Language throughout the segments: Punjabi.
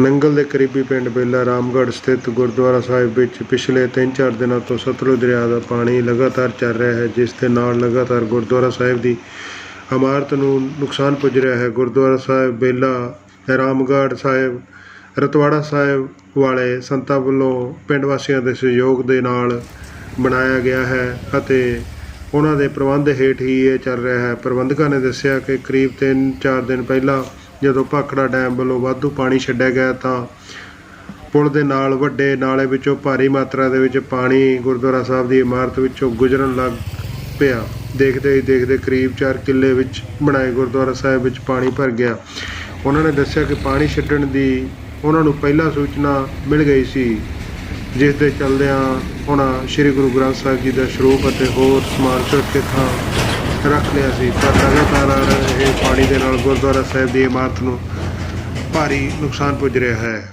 ਨੰਗਲ ਦੇ ਕਰੀਬੀ ਪਿੰਡ ਬੇਲਾ ਰਾਮਗੜ੍ਹ ਸਥਿਤ ਗੁਰਦੁਆਰਾ ਸਾਹਿਬ ਵਿੱਚ ਪਿਛਲੇ 3-4 ਦਿਨਾਂ ਤੋਂ ਸਤਲੁਜ ਦਰਿਆ ਦਾ ਪਾਣੀ ਲਗਾਤਾਰ ਚੱਲ ਰਿਹਾ ਹੈ, ਜਿਸ ਦੇ ਨਾਲ ਲਗਾਤਾਰ ਗੁਰਦੁਆਰਾ ਸਾਹਿਬ ਦੀ ਇਮਾਰਤ ਨੂੰ ਨੁਕਸਾਨ ਪੁੱਜ ਰਿਹਾ ਹੈ। ਗੁਰਦੁਆਰਾ ਸਾਹਿਬ, ਬੇਲਾ, ਰਾਮਗੜ੍ਹ ਸਾਹਿਬ, ਰਤਵਾੜਾ ਸਾਹਿਬ ਵਾਲੇ ਸੰਤਾਂ ਵੱਲੋਂ ਪਿੰਡ ਵਾਸੀਆਂ ਦੇ ਸਹਿਯੋਗ ਦੇ ਨਾਲ ਬਣਾਇਆ ਗਿਆ ਹੈ ਅਤੇ ਉਹਨਾਂ ਦੇ ਪ੍ਰਬੰਧ ਹੇਠ ਹੀ ਇਹ ਚੱਲ ਰਿਹਾ ਹੈ। ਪ੍ਰਬੰਧਕਾਂ ਨੇ ਦੱਸਿਆ ਕਿ ਕਰੀਬ 3-4 ਦਿਨ ਪਹਿਲਾਂ ਜਦੋਂ ਭਾਖੜਾ ਡੈਮ ਵੱਲੋਂ ਵਾਧੂ ਪਾਣੀ ਛੱਡਿਆ ਗਿਆ ਤਾਂ ਪੁਲ ਦੇ ਨਾਲ ਵੱਡੇ ਨਾਲੇ ਵਿੱਚੋਂ ਭਾਰੀ ਮਾਤਰਾ ਦੇ ਵਿੱਚ ਪਾਣੀ ਗੁਰਦੁਆਰਾ ਸਾਹਿਬ ਦੀ ਇਮਾਰਤ ਵਿੱਚੋਂ ਗੁਜ਼ਰਨ ਲੱਗ ਪਿਆ। ਦੇਖਦੇ ਹੀ ਦੇਖਦੇ ਕਰੀਬ 4 ਕਿੱਲੇ ਵਿੱਚ ਬਣਾਏ ਗੁਰਦੁਆਰਾ ਸਾਹਿਬ ਵਿੱਚ ਪਾਣੀ ਭਰ ਗਿਆ। ਉਹਨਾਂ ਨੇ ਦੱਸਿਆ ਕਿ ਪਾਣੀ ਛੱਡਣ ਦੀ ਉਹਨਾਂ ਨੂੰ ਪਹਿਲਾਂ ਸੂਚਨਾ ਮਿਲ ਗਈ ਸੀ, ਜਿਸ ਦੇ ਚੱਲਦਿਆਂ ਉਹਨਾਂ ਸ੍ਰੀ ਗੁਰੂ ਗ੍ਰੰਥ ਸਾਹਿਬ ਜੀ ਦਾ ਸਰੂਪ ਅਤੇ ਹੋਰ ਸਮਾਨ ਸੁਰੱਖਿਅਤ ਥਾਂ ਰੱਖ ਲਿਆ ਸੀ, ਪਰ ਲਗਾਤਾਰ ਇਹ ਪਾਣੀ ਦੇ ਨਾਲ ਗੁਰਦੁਆਰਾ ਸਾਹਿਬ ਦੀ ਇਮਾਰਤ ਨੂੰ ਭਾਰੀ ਨੁਕਸਾਨ ਪੁੱਜ ਰਿਹਾ ਹੈ।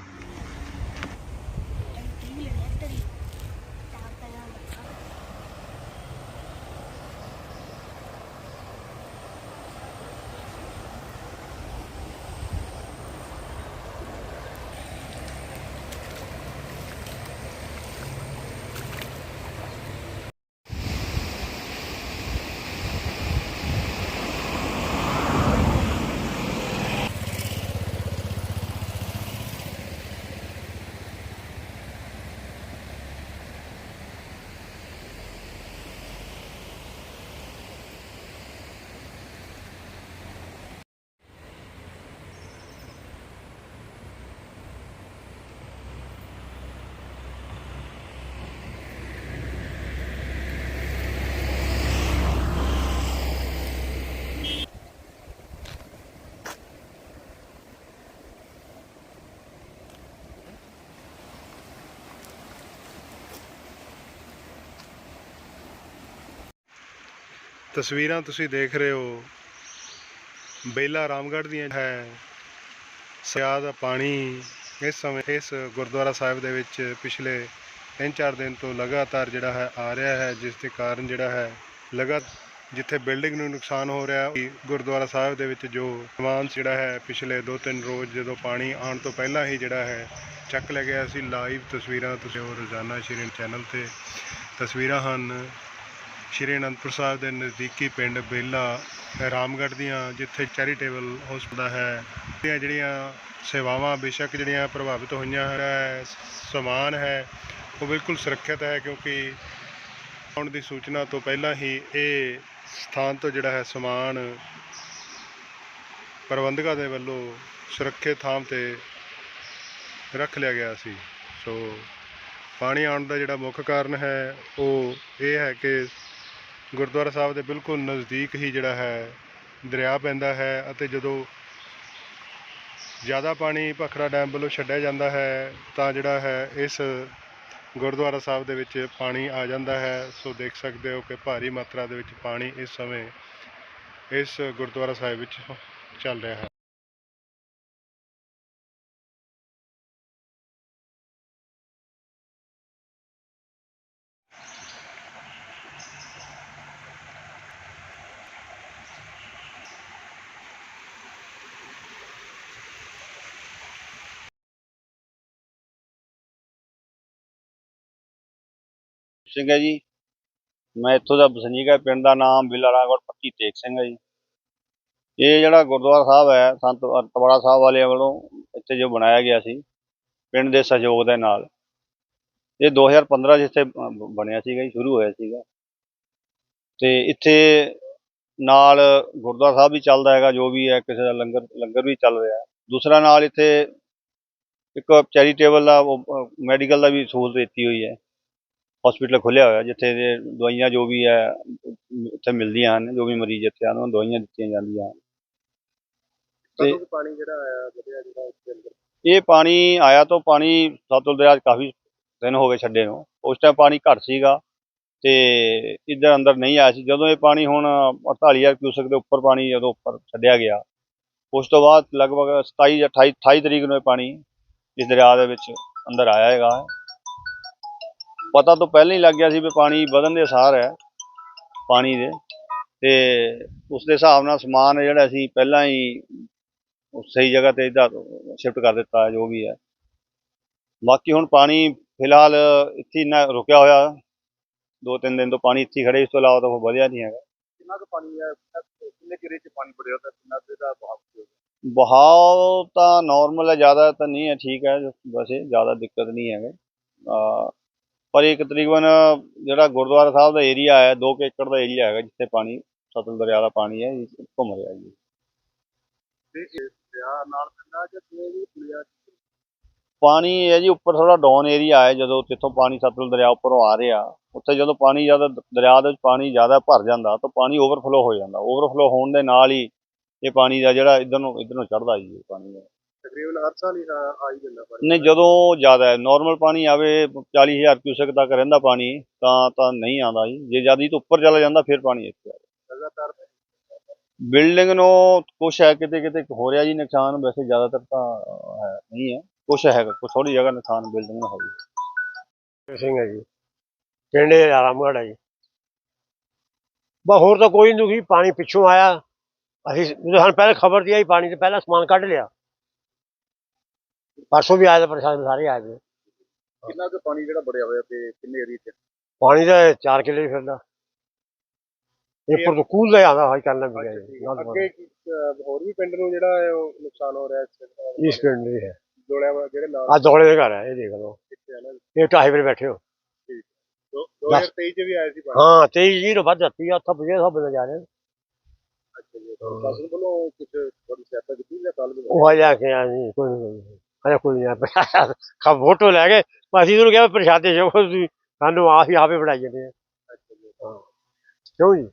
ਤਸਵੀਰਾਂ ਤੁਸੀਂ ਦੇਖ ਰਹੇ ਹੋ। ਬੇਲਾ ਰਾਮਗੜ੍ਹ ਦੀਆਂ ਹੈ। ਸਿਆ ਦਾ ਪਾਣੀ ਇਸ ਸਮੇਂ ਇਸ ਗੁਰਦੁਆਰਾ ਸਾਹਿਬ ਦੇ ਵਿੱਚ ਪਿਛਲੇ 3-4 ਦਿਨ ਤੋਂ ਲਗਾਤਾਰ ਜਿਹੜਾ ਹੈ ਆ ਰਿਹਾ ਹੈ ਜਿਸ ਦੇ ਕਾਰਨ ਜਿਹੜਾ ਹੈ ਲਗਾ ਜਿੱਥੇ ਬਿਲਡਿੰਗ ਨੂੰ ਨੁਕਸਾਨ ਹੋ ਰਿਹਾ ਹੈ, ਗੁਰਦੁਆਰਾ ਸਾਹਿਬ ਦੇ ਵਿੱਚ ਜੋ ਸਮਾਨ ਜਿਹੜਾ ਹੈ ਪਿਛਲੇ 2-3 ਰੋਜ਼ ਜਦੋਂ ਪਾਣੀ ਆਉਣ ਤੋਂ ਪਹਿਲਾਂ ਹੀ ਜਿਹੜਾ ਹੈ ਚੱਕ ਲਿਆ ਗਿਆ ਸੀ। ਲਾਈਵ ਤਸਵੀਰਾਂ ਤੁਸੀਂ ਉਹ ਰੋਜ਼ਾਨਾ ਸ਼੍ਰੀ ਚੈਨਲ ਤੇ ਤਸਵੀਰਾਂ ਹਨ। ਸ਼੍ਰੀ ਅਨੰਦਪੁਰ ਸਾਹਿਬ ਦੇ ਨਜ਼ਦੀਕੀ ਪਿੰਡ ਬੇਲਾ, ਰਾਮਗੜ੍ਹ ਦੀਆਂ, ਜਿੱਥੇ ਚੈਰੀਟੇਬਲ ਹਸਪਤਾਲ ਹੈ। ਜਿਹੜੀਆਂ ਜਿਹੜੀਆਂ ਸੇਵਾਵਾਂ ਬੇਸ਼ੱਕ ਜਿਹੜੀਆਂ ਪ੍ਰਭਾਵਿਤ ਹੋਈਆਂ ਹੈ ਸਮਾਨ ਹੈ, ਉਹ ਬਿਲਕੁਲ ਸੁਰੱਖਿਅਤ ਹੈ, ਕਿਉਂਕਿ ਆਉਣ ਦੀ ਸੂਚਨਾ ਤੋਂ ਪਹਿਲਾਂ ਹੀ ਇਹ ਸਥਾਨ ਤੋਂ ਜਿਹੜਾ ਹੈ ਸਮਾਨ ਪ੍ਰਬੰਧਕਾਂ ਦੇ ਵੱਲੋਂ ਸੁਰੱਖਿਅਤ ਥਾਂ ਤੇ ਰੱਖ ਲਿਆ ਗਿਆ ਸੀ। ਸੋ ਪਾਣੀ ਆਉਣ ਦਾ ਜਿਹੜਾ ਮੁੱਖ ਕਾਰਨ ਹੈ, ਉਹ ਇਹ ਹੈ ਕਿ ਗੁਰਦੁਆਰਾ ਸਾਹਿਬ ਦੇ ਬਿਲਕੁਲ ਨਜ਼ਦੀਕ ਹੀ ਜਿਹੜਾ ਹੈ, ਦਰਿਆ ਪੈਂਦਾ ਹੈ ਅਤੇ ਜਦੋਂ ਜ਼ਿਆਦਾ ਪਾਣੀ ਭਖੜਾ ਡੈਮ ਵੱਲੋਂ ਛੱਡਿਆ ਜਾਂਦਾ ਹੈ, ਤਾਂ ਜਿਹੜਾ ਹੈ ਇਸ ਗੁਰਦੁਆਰਾ ਸਾਹਿਬ ਦੇ ਵਿੱਚ ਪਾਣੀ ਆ ਜਾਂਦਾ ਹੈ। ਸੋ ਦੇਖ ਸਕਦੇ ਹੋ ਕਿ ਭਾਰੀ ਮਾਤਰਾ ਦੇ ਵਿੱਚ ਪਾਣੀ ਇਸ ਸਮੇਂ ਇਸ ਗੁਰਦੁਆਰਾ ਸਾਹਿਬ ਵਿੱਚ ਚੱਲ ਰਿਹਾ ਹੈ। ਸਿੰਘ ਹੈ ਜੀ। ਮੈਂ ਇੱਥੋਂ ਦਾ ਵਸਨੀਕ ਹੈ ਪਿੰਡ ਦਾ ਨਾਮ ਬਿਲਾਰਾਗੜ ਪੱਕੀ ਤੇਗ ਸਿੰਘ ਹੈ ਜੀ। ਇਹ ਜਿਹੜਾ ਗੁਰਦੁਆਰਾ ਸਾਹਿਬ ਹੈ, ਸੰਤ ਅਰਤਵਾੜਾ ਸਾਹਿਬ ਵਾਲਿਆਂ ਵੱਲੋਂ ਇੱਥੇ ਜੋ ਬਣਾਇਆ ਗਿਆ ਸੀ, ਪਿੰਡ ਦੇ ਸਹਿਯੋਗ ਦੇ ਨਾਲ। ਇਹ 2015 ਜਿੱਥੇ ਬਣਿਆ ਸੀਗਾ ਜੀ, ਸ਼ੁਰੂ ਹੋਇਆ ਸੀਗਾ। ਤੇ ਇੱਥੇ ਨਾਲ ਗੁਰਦੁਆਰਾ ਸਾਹਿਬ ਵੀ ਚੱਲਦਾ ਹੈਗਾ, ਜੋ ਵੀ ਹੈ, ਕਿਸੇ ਦਾ ਲੰਗਰ ਲੰਗਰ ਵੀ ਚੱਲ ਰਿਹਾ। ਦੂਸਰਾ ਨਾਲ ਇੱਥੇ ਇੱਕ ਚੈਰੀਟੇਬਲ ਦਾ ਮੈਡੀਕਲ ਦਾ ਵੀ ਸਹੂਲਤ ਦਿੱਤੀ ਹੋਈ ਹੈ। ਹਸਪੀਟਲ ਖੁੱਲਿਆ ਹੋਇਆ ਜਿੱਥੇ ਦੇ ਦਵਾਈਆਂ ਜੋ ਵੀ ਹੈ ਉੱਥੇ ਮਿਲਦੀਆਂ ਹਨ ਜੋ ਵੀ ਮਰੀਜ਼ ਇੱਥੇ ਆਉਣ ਉਹਨੂੰ ਦਵਾਈਆਂ ਦਿੱਤੀਆਂ ਜਾਂਦੀਆਂ ਹਨ। ਤੇ ਪਾਣੀ ਜਿਹੜਾ ਆਇਆ ਵਧਿਆ ਜਿਹੜਾ ਉਸ ਦੇ ਅੰਦਰ? ਇਹ ਪਾਣੀ ਆਇਆ ਤੋਂ ਪਾਣੀ ਸਤਲੁਜ ਦਰਿਆ 'ਚ ਕਾਫੀ ਦਿਨ ਹੋ ਗਏ ਛੱਡੇ ਨੂੰ। ਉਸ ਟਾਈਮ ਪਾਣੀ ਘੱਟ ਸੀਗਾ ਤੇ ਇੱਧਰ ਅੰਦਰ ਨਹੀਂ ਆਇਆ ਸੀ। ਜਦੋਂ ਇਹ ਪਾਣੀ ਹੁਣ 48000 ਕਿਊਸਕ ਦੇ ਉੱਪਰ ਪਾਣੀ ਜਦੋਂ ਉੱਪਰ ਛੱਡਿਆ ਗਿਆ ਉਸ ਤੋਂ ਬਾਅਦ ਲਗਭਗ 27 ਜਾਂ 28 28 ਤਰੀਕ ਨੂੰ ਇਹ ਪਾਣੀ ਇਸ ਦਰਿਆ ਦੇ ਵਿੱਚ ਅੰਦਰ ਆਇਆ ਹੈਗਾ। ਪਤਾ ਤੋਂ ਪਹਿਲਾਂ ਹੀ ਲੱਗ ਗਿਆ ਸੀ ਵੀ ਪਾਣੀ ਵਧਣ ਦੇ ਅਸਾਰ ਹੈ ਪਾਣੀ ਦੇ। ਤੇ ਉਸ ਦੇ ਹਿਸਾਬ ਨਾਲ ਸਮਾਨ ਜਿਹੜਾ ਅਸੀਂ ਪਹਿਲਾਂ ਹੀ ਉਹ ਸਹੀ ਜਗ੍ਹਾ ਤੇ ਇਹਦਾ ਸ਼ਿਫਟ ਕਰ ਦਿੱਤਾ ਜੋ ਵੀ ਹੈ। ਬਾਕੀ ਹੁਣ ਪਾਣੀ ਫਿਲਹਾਲ ਇੱਥੇ ਨਾ ਰੁਕਿਆ ਹੋਇਆ। ਦੋ ਤਿੰਨ ਦਿਨ ਤੋਂ ਪਾਣੀ ਇੱਥੇ ਖੜੇ ਇਸ ਤੋਂ ਇਲਾਵਾ ਤਾਂ ਕੋਈ ਵਧਿਆ ਨਹੀਂ ਹੈਗਾ। ਕਿੰਨਾ ਕੁ ਪਾਣੀ ਹੈ? ਕਿੰਨੇ ਕਿਰੇ ਚ ਪਾਣੀ ਭਰਿਆ ਤਾਂ ਕਿੰਨਾ ਕੁ ਦਾ ਬਹਾਵ ਤਾਂ ਨਾਰਮਲ ਹੈ ਜ਼ਿਆਦਾ ਤਾਂ ਨਹੀਂ ਹੈ ਠੀਕ ਹੈ ਵੈਸੇ ਜ਼ਿਆਦਾ ਦਿੱਕਤ ਨਹੀਂ ਹੈਗਾ। ਪਰ ਇੱਕ ਤਕਰੀਬਨ ਜਿਹੜਾ ਗੁਰਦੁਆਰਾ ਸਾਹਿਬ ਦਾ ਏਰੀਆ ਹੈ 2 ਏਕੜ ਦਾ ਏਰੀਆ ਹੈਗਾ ਜਿੱਥੇ ਪਾਣੀ ਸਤਲੁਜ ਦਰਿਆ ਦਾ ਪਾਣੀ ਹੈ ਇਹ ਘੁੰਮ ਰਿਹਾ ਜੀ। ਤੇ ਇਹ ਦਰਿਆ ਨਾਲ ਪੈਂਦਾ ਜਾਂ ਕਿਵੇਂ ਵੀ ਪੁਲਿਆ ਪਾਣੀ ਹੈ ਜੀ ਉੱਪਰ ਥੋੜਾ ਡਾਊਨ ਏਰੀਆ ਹੈ ਜਦੋਂ ਜਿੱਥੋਂ ਪਾਣੀ ਸਤਲੁਜ ਦਰਿਆ ਉੱਪਰੋਂ ਆ ਰਿਹਾ ਉੱਥੇ ਜਦੋਂ ਪਾਣੀ ਜ਼ਿਆਦਾ ਦਰਿਆ ਦੇ ਵਿੱਚ ਪਾਣੀ ਜ਼ਿਆਦਾ ਭਰ ਜਾਂਦਾ ਤਾਂ ਪਾਣੀ ਓਵਰਫਲੋ ਹੋ ਜਾਂਦਾ। ਓਵਰਫਲੋ ਹੋਣ ਦੇ ਨਾਲ ਹੀ ਇਹ ਪਾਣੀ ਦਾ ਜਿਹੜਾ ਇਧਰ ਨੂੰ ਇਧਰ ਨੂੰ ਚੜਦਾ ਜੀ ਇਹ ਪਾਣੀ ਦਾ। ਤਕਰੀਬਨ ਹਰ ਸਾਲ ਹੀ ਆ ਆ ਹੀ ਜਾਂਦਾ ਪਾਣੀ। ਨਹੀਂ ਜਦੋਂ ਜ਼ਿਆਦਾ ਹੈ ਨਾਰਮਲ ਪਾਣੀ ਆਵੇ 40000 ਕਿਊਸੈਕ ਤੱਕ ਰਹਿੰਦਾ ਪਾਣੀ ਤਾਂ ਤਾਂ ਨਹੀਂ ਆਉਂਦਾ ਜੀ। ਜੇ ਜ਼ਿਆਦਾ ਤੋਂ ਉੱਪਰ ਚਲਾ ਜਾਂਦਾ ਫਿਰ ਪਾਣੀ ਇੱਥੇ ਆ ਲਗਾਤਾਰ ਬਿਲਡਿੰਗ ਨੂੰ ਕੁਛ ਹੈ ਕਿਤੇ ਕਿਤੇ ਹੋ ਰਿਹਾ ਜੀ ਨੁਕਸਾਨ। ਵੈਸੇ ਜ਼ਿਆਦਾਤਰ ਤਾਂ ਹੈ ਨਹੀਂ ਹੈ। ਕੁਛ ਹੈਗਾ ਕੁਛ ਥੋੜੀ ਜਗ੍ਹਾ ਨੁਕਸਾਨ ਬਿਲਡਿੰਗ ਨੂੰ ਹੋਈ ਸਿੰਘ ਹੈ ਜੀ। ਪਿੰਡ ਇਹ ਆਰਾਮਗੜ੍ਹ ਹੈ ਜੀ। ਬਸ ਹੋਰ ਤਾਂ ਕੋਈ ਨਹੀਂ ਪਾਣੀ ਪਿੱਛੋਂ ਆਇਆ। ਅਸੀਂ ਜਦੋਂ ਸਾਨੂੰ ਪਹਿਲਾਂ ਖਬਰ ਦੀ ਆਈ ਪਾਣੀ ਤੇ ਪਹਿਲਾਂ ਸਮਾਨ ਕੱਢ ਲਿਆ। ਪਰਸੋਂ ਵੀ ਆਏ ਤਾਂ ਪ੍ਰਸ਼ਾਸਨ ਸਾਰੇ ਆਏ ਨੇ ਕਿੰਨਾ ਕੁ ਪਾਣੀ ਜਿਹੜਾ ਬੜਿਆ ਹੋਇਆ ਤੇ ਕਿੰਨੇ ਏਰੀਏ ਚ? ਪਾਣੀ ਦਾ 4 ਕਿੱਲੇ ਹੀ ਫਿਰਦਾ। ਇਹ ਪਰ ਤੋਂ ਕੂਲ ਦਾ ਆਉਂਦਾ ਹਾਈ ਕਰਨਾ ਵੀ ਹੈ ਅੱਗੇ ਕੀ, ਅਹ, ਹੋਰ ਵੀ ਪਿੰਡ ਨੂੰ ਜਿਹੜਾ ਹੈ ਉਹ ਨੁਕਸਾਨ ਹੋ ਰਿਹਾ ਇਸ ਇਸ ਪਿੰਡ ਦੀ ਹੈ। ਜੋੜਿਆ ਵਾ ਜਿਹੜੇ ਨਾਲ ਆ ਦੋਲੇ ਦੇ ਘਰ ਹੈ ਇਹ ਦੇਖ ਲਓ। ਨਾ? ਇਹ ਢਾਈ ਵਜੇ ਬੈਠੇ ਹੋ। ਦੋ- 2023 ਚ ਵੀ ਆਏ ਸੀ ਹਾਂ 23 ਜੀ ਨੂੰ ਵੱਧ ਜਾਂਦੀ ਆ ਉੱਥੇ ਬਜੇ ਸਭ ਜਾ ਰਹੇ ਸ਼ਾਸਨ ਵੱਲੋਂ ਕੁਝ ਬੜੀ ਸਹਾਇਤਾ ਕੀਤੀ ਜਾਂ ਕੱਲ ਉਹ ਆ ਜਾ ਕੇ ਆ ਜੀ ਕੋਈ ਨਹੀਂ ਅਰੇ ਕੋਈ ਨਹੀਂ ਖਾ ਫੋਟੋ ਲੈ ਗਏ ਅਸੀਂ ਉਹਨੂੰ ਕਿਹਾ ਵੀ ਪ੍ਰਸ਼ਾਦੇ ਜੋ ਤੁਸੀਂ, ਸਾਨੂੰ ਆਪ ਹੀ ਆਪੇ ਬਣਾਈ ਜਾਂਦੇ ਆ। ਹਾਂ। ਕਿਉਂ ਜੀ?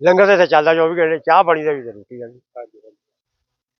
ਲੰਗਰ ਤੇ ਤਾਂ ਚੱਲਦਾ 24 ਘੰਟੇ, ਚਾਹ ਪਾਣੀ ਦਾ ਵੀ ਜ਼ਰੂਰੀ ਹੈ ਜੀ